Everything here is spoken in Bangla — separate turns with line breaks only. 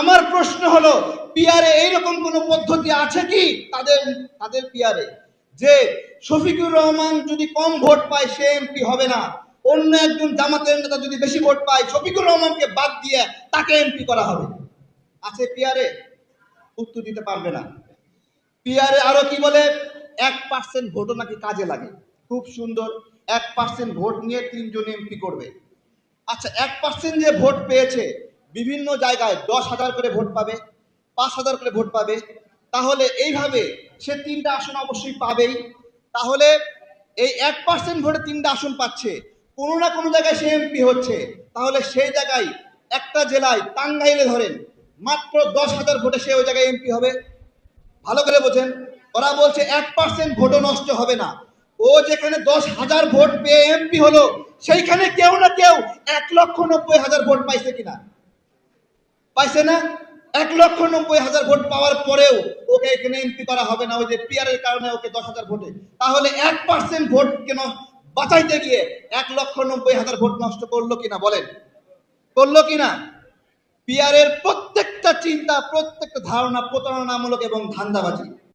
আমার প্রশ্ন হলো, পিয়ারে এইরকম কোনো পদ্ধতি আছে কি? তাদের তাদের পিয়ারে। যে শফিকুর রহমান যদি কম ভোট পায়, সে এমপি হবে না। অন্য একজন জামাতের নেতা যদি বেশি ভোট পায়, শফিকুর রহমানকে বাদ দিয়ে তাকে এমপি করা হবে। আছে পিয়ারে? উত্তর দিতে পারবে না। পিয়ারে আরও কি বলে? এক পার্সেন্ট ভোটও নাকি কাজে লাগে। খুব সুন্দর। এক পার্সেন্ট ভোট নিয়ে তিনজন এমপি করবে। আচ্ছা এক পার্সেন্ট যে ভোট পেয়েছে বিভিন্ন জায়গায় দশ হাজার করে ভোট পাবে, পাঁচ হাজার করে ভোট পাবে। তাহলে এইভাবে সে তিনটা আসন অবশ্যই পাবেই। তাহলে এই এক পার্সেন্ট ভোটে তিনটা আসন পাচ্ছে। কোনো না কোনো জায়গায় সে এমপি হচ্ছে। তাহলে সেই জায়গায় একটা জেলায় টাঙ্গাইলে ধরেন, মাত্র দশ হাজার ভোটে সে ওই জায়গায় এমপি হবে। ভালো করে বোঝেন, ওরা বলছে এক পার্সেন্ট ভোটও নষ্ট হবে না। ও যেখানে দশ হাজার ভোট পেয়ে এমপি হলো, সেইখানে কেউ না কেউ এক লক্ষ নব্বই হাজার ভোট পাইছে কিনা। পাইছে না। এক লক্ষ নব্বই হাজার ভোট পাওয়ার পরেও ওকে এখানে এমপি করা হবে না, ওই যে পিয়ারের কারণে ওকে দশ হাজার ভোটে। তাহলে এক পার্সেন্ট ভোট কেন বাঁচাইতে গিয়ে এক লক্ষ নব্বই হাজার ভোট নষ্ট করল কিনা বলেন? করল কিনা? পিয়ারের প্রত্যেকটা চিন্তা, প্রত্যেকটা ধারণা প্রতারণামূলক এবং ধান্দাবাজি।